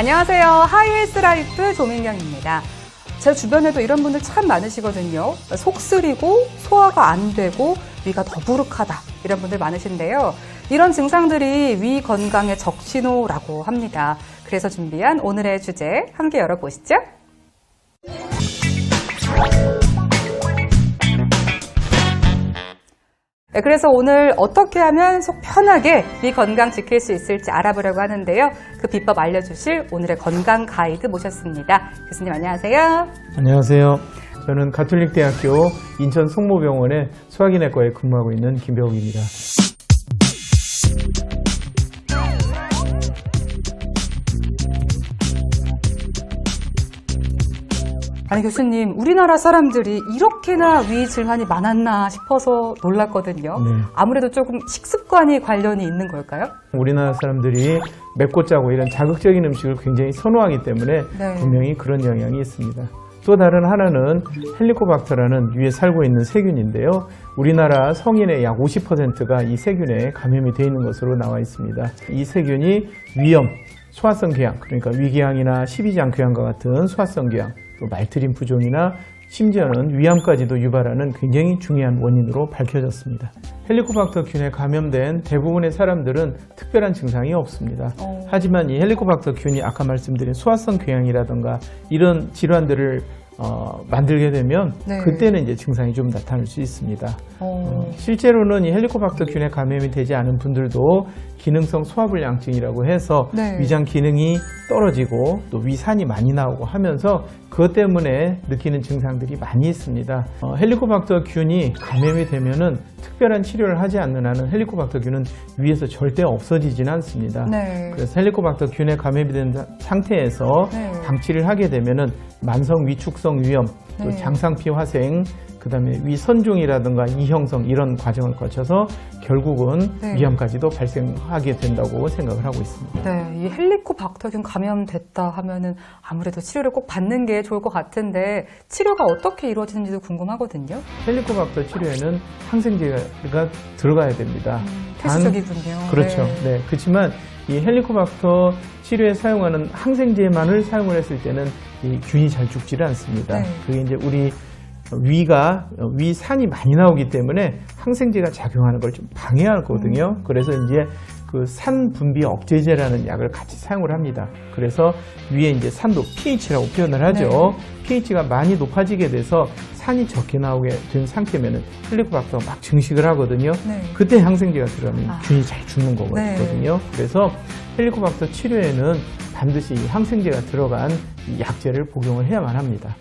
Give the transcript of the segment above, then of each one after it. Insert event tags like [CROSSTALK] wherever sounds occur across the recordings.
안녕하세요. 하이헬스 라이프 조민경입니다. 제 주변에도 이런 분들 참 많으시거든요. 속 쓰리고 소화가 안 되고 위가 더부룩하다 이런 분들 많으신데요. 이런 증상들이 위 건강의 적신호라고 합니다. 그래서 준비한 오늘의 주제 함께 열어보시죠. 네, 그래서 오늘 어떻게 하면 속 편하게 위 건강 지킬 수 있을지 알아보려고 하는데요. 그 비법 알려주실 오늘의 건강 가이드 모셨습니다. 교수님 안녕하세요. 안녕하세요. 저는 가톨릭대학교 인천 성모병원의 소화기내과에 근무하고 있는 김병욱입니다. 아니 교수님, 우리나라 사람들이 이렇게나 위 질환이 많았나 싶어서 놀랐거든요. 네. 아무래도 조금 식습관이 관련이 있는 걸까요? 우리나라 사람들이 맵고 짜고 이런 자극적인 음식을 굉장히 선호하기 때문에 네. 분명히 그런 영향이 있습니다. 또 다른 하나는 헬리코박터라는 위에 살고 있는 세균인데요. 우리나라 성인의 약 50%가 이 세균에 감염이 되어 있는 것으로 나와 있습니다. 이 세균이 위염, 소화성 궤양, 그러니까 위궤양이나 십이장 궤양과 같은 소화성 궤양, 또 말트림 부종이나 심지어는 위암까지도 유발하는 굉장히 중요한 원인으로 밝혀졌습니다. 헬리코박터균에 감염된 대부분의 사람들은 특별한 증상이 없습니다. 어. 하지만 이 헬리코박터균이 아까 말씀드린 소화성 궤양이라든가 이런 질환들을 어, 만들게 되면 네. 그때는 이제 증상이 좀 나타날 수 있습니다. 어, 실제로는 이 헬리코박터균에 감염이 되지 않은 분들도 기능성 소화불량증이라고 해서 네. 위장 기능이 떨어지고 또 위산이 많이 나오고 하면서 그것 때문에 느끼는 증상들이 많이 있습니다. 어, 헬리코박터균이 감염이 되면은 특별한 치료를 하지 않는 한은 헬리코박터균은 위에서 절대 없어지진 않습니다. 네. 그래서 헬리코박터균에 감염이 된 사- 상태에서 네. 방치를 하게 되면은 만성 위축성 위염, 또 네. 장상피 화생, 그 다음에 위선종이라든가 이형성 이런 과정을 거쳐서 결국은 네. 위암까지도 발생하게 된다고 생각을 하고 있습니다. 네, 이 헬리코박터균 감염됐다 하면은 아무래도 치료를 꼭 받는 게 좋을 것 같은데 치료가 어떻게 이루어지는지도 궁금하거든요. 헬리코박터 치료에는 항생제가 들어가야 됩니다. 단- 필수적이군요. 그렇죠. 네. 네. 그렇지만 이 헬리코박터 치료에 사용하는 항생제만을 사용을 했을 때는 이 균이 잘 죽지를 않습니다. 네. 그게 이제 우리 위가 위 산이 많이 나오기 때문에 항생제가 작용하는 걸 좀 방해하거든요. 음. 그래서 이제 그 산 분비 억제제라는 약을 같이 사용을 합니다. 그래서 위에 이제 산도 pH라고 표현을 하죠. 네. pH가 많이 높아지게 돼서 산이 적게 나오게 된 상태면은 헬리코박터가 막 증식을 하거든요. 네. 그때 항생제가 들어가면 아. 균이 잘 죽는 거거든요. 그래서 헬리코박터 치료에는 반드시 이 항생제가 들어간 이 약제를 복용을 해야만 합니다.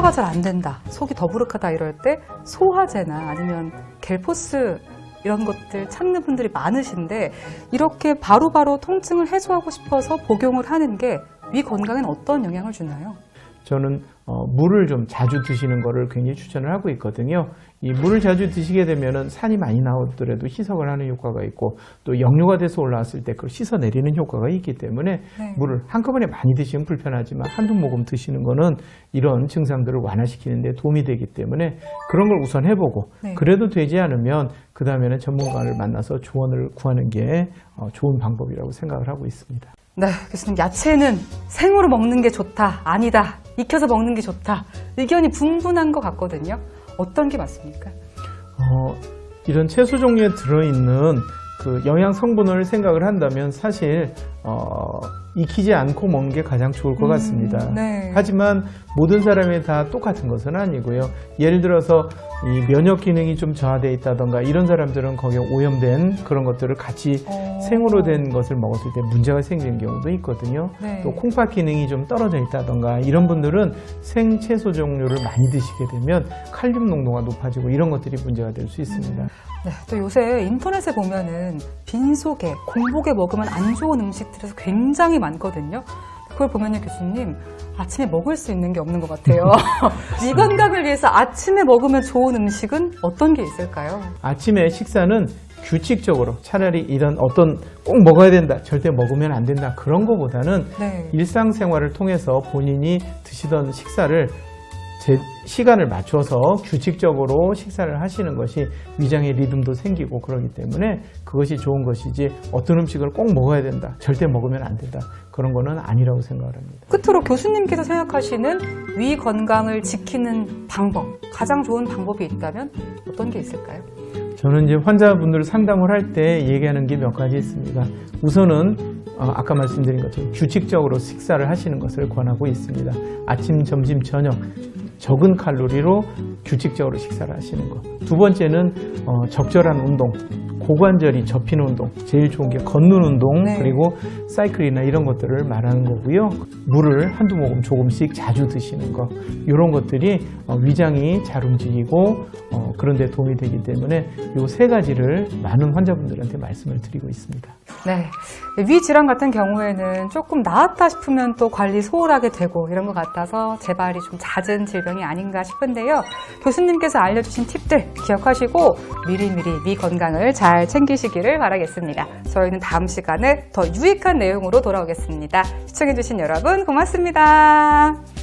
소화가 잘 안 된다, 속이 더부룩하다 이럴 때 소화제나 아니면 겔포스 이런 것들 찾는 분들이 많으신데 이렇게 바로 바로 통증을 해소하고 싶어서 복용을 하는 게 위 건강에는 어떤 영향을 주나요? 저는 어, 물을 좀 자주 드시는 거를 굉장히 추천을 하고 있거든요. 이 물을 자주 드시게 되면은 산이 많이 나오더라도 희석을 하는 효과가 있고 또 역류가 돼서 올라왔을 때 그걸 씻어내리는 효과가 있기 때문에 네. 물을 한꺼번에 많이 드시면 불편하지만 한두 모금 드시는 거는 이런 증상들을 완화시키는 데 도움이 되기 때문에 그런 걸 우선 해보고 네. 그래도 되지 않으면 그 다음에는 전문가를 만나서 조언을 구하는 게 어, 좋은 방법이라고 생각을 하고 있습니다. 네, 교수님, 야채는 생으로 먹는 게 좋다, 아니다, 익혀서 먹는 게 좋다. 의견이 분분한 것 같거든요. 어떤 게 맞습니까? 어, 이런 채소 종류에 들어있는 그 영양 성분을 생각을 한다면 사실 어, 익히지 않고 먹는 게 가장 좋을 것 음, 같습니다. 네. 하지만 모든 사람이 다 똑같은 것은 아니고요. 예를 들어서 이 면역 기능이 좀 저하되어 있다던가 이런 사람들은 거기에 오염된 그런 것들을 같이 어. 생으로 된 것을 먹었을 때 문제가 생기는 경우도 있거든요. 네. 또 콩팥 기능이 좀 떨어져 있다던가 이런 분들은 생 채소 종류를 많이 드시게 되면 칼륨 농도가 높아지고 이런 것들이 문제가 될 수 있습니다. 네, 또 요새 인터넷에 보면은 빈속에, 공복에 먹으면 안 좋은 음식들에서 굉장히 많거든요. 그걸 보면요, 교수님, 아침에 먹을 수 있는 게 없는 것 같아요. [LAUGHS] 위 건강을 위해서 아침에 먹으면 좋은 음식은 어떤 게 있을까요? 아침에 식사는 규칙적으로 차라리 이런 어떤 꼭 먹어야 된다, 절대 먹으면 안 된다 그런 거보다는 네. 일상생활을 통해서 본인이 드시던 식사를 제 시간을 맞춰서 규칙적으로 식사를 하시는 것이 위장의 리듬도 생기고 그러기 때문에 그것이 좋은 것이지 어떤 음식을 꼭 먹어야 된다. 절대 먹으면 안 된다. 그런 거는 아니라고 생각을 합니다. 끝으로 교수님께서 생각하시는 위 건강을 지키는 방법, 가장 좋은 방법이 있다면 어떤 게 있을까요? 저는 이제 환자분들 상담을 할 때 얘기하는 게 몇 가지 있습니다. 우선은 어, 아까 말씀드린 것처럼 규칙적으로 식사를 하시는 것을 권하고 있습니다. 아침, 점심, 저녁 적은 칼로리로 규칙적으로 식사를 하시는 것. 두 번째는 어, 적절한 운동, 고관절이 접히는 운동. 제일 좋은 게 걷는 운동 네. 그리고 사이클이나 이런 것들을 말하는 거고요. 물을 한두 모금 조금씩 자주 드시는 것. 이런 것들이 어, 위장이 잘 움직이고 어, 그런 데 도움이 되기 때문에 이 세 가지를 많은 환자분들한테 말씀을 드리고 있습니다. 네. 위 질환 같은 경우에는 조금 나았다 싶으면 또 관리 소홀하게 되고 이런 것 같아서 재발이 좀 잦은 질병이 아닌가 싶은데요. 교수님께서 알려주신 팁들 기억하시고 미리미리 위 건강을 잘 챙기시기를 바라겠습니다. 저희는 다음 시간에 더 유익한 내용으로 돌아오겠습니다. 시청해주신 여러분 고맙습니다.